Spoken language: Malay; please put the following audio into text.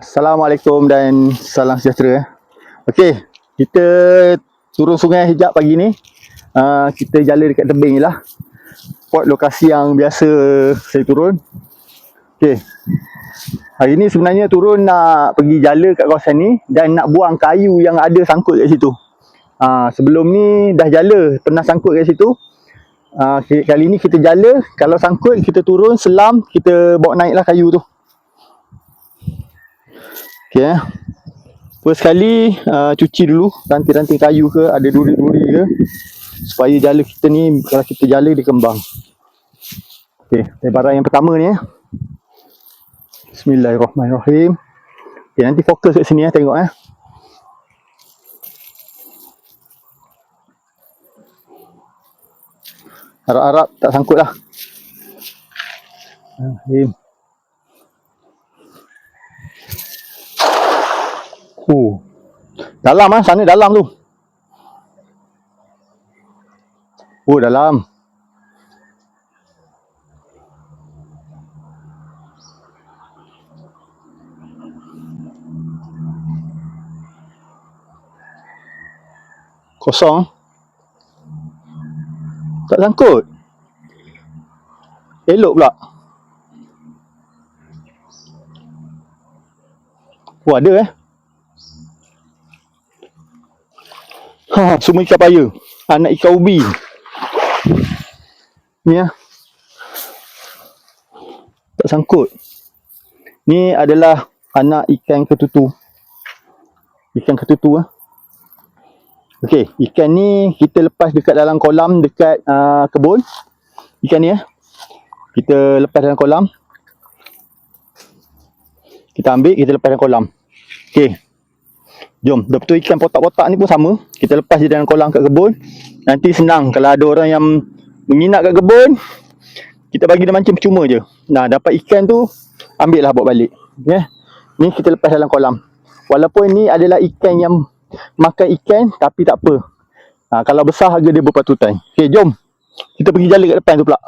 Assalamualaikum dan salam sejahtera. Okey, kita turun sungai hijab pagi ni. Uh, kita jala dekat tebing je lah. Spot lokasi yang biasa saya turun. Okey. Hari ni sebenarnya turun nak pergi jala kat kawasan ni dan nak buang kayu yang ada sangkut kat situ. Uh, sebelum ni dah jala, pernah sangkut kat situ. Uh, kali ni kita jala, kalau sangkut kita turun selam, kita bawa naiklah kayu tu. Okay eh. First kali uh, cuci dulu ranting-ranting kayu ke ada duri-duri ke supaya jala kita ni kalau kita jala dia kembang. Okay, barang yang pertama ni eh. Bismillahirrahmanirrahim. Okay, nanti fokus kat sini eh tengok eh. Harap-harap tak sangkut lah. Bismillahirrahmanirrahim. Oh. Dalam ah, sana dalam tu. Oh, dalam. Kosong. Tak sangkut. Elok pula. Oh, ada eh. Ha, semua ikan paya. Anak ikan ubi. Ni ya. Tak sangkut. Ni adalah anak ikan ketutu. Ikan ketutu ah. Okey, ikan ni kita lepas dekat dalam kolam dekat uh, kebun. Ikan ni eh. Kita lepas dalam kolam. Kita ambil, kita lepas dalam kolam. Okey. Jom, betul ikan potak-potak ni pun sama. Kita lepas je dalam kolam kat kebun. Nanti senang kalau ada orang yang berminat kat kebun, kita bagi dia mancing percuma je. Nah, dapat ikan tu, ambil lah bawa balik. Okay. Ni kita lepas dalam kolam. Walaupun ni adalah ikan yang makan ikan, tapi tak apa. Ha, kalau besar harga dia berpatutan. Okay, jom. Kita pergi jalan kat depan tu pula.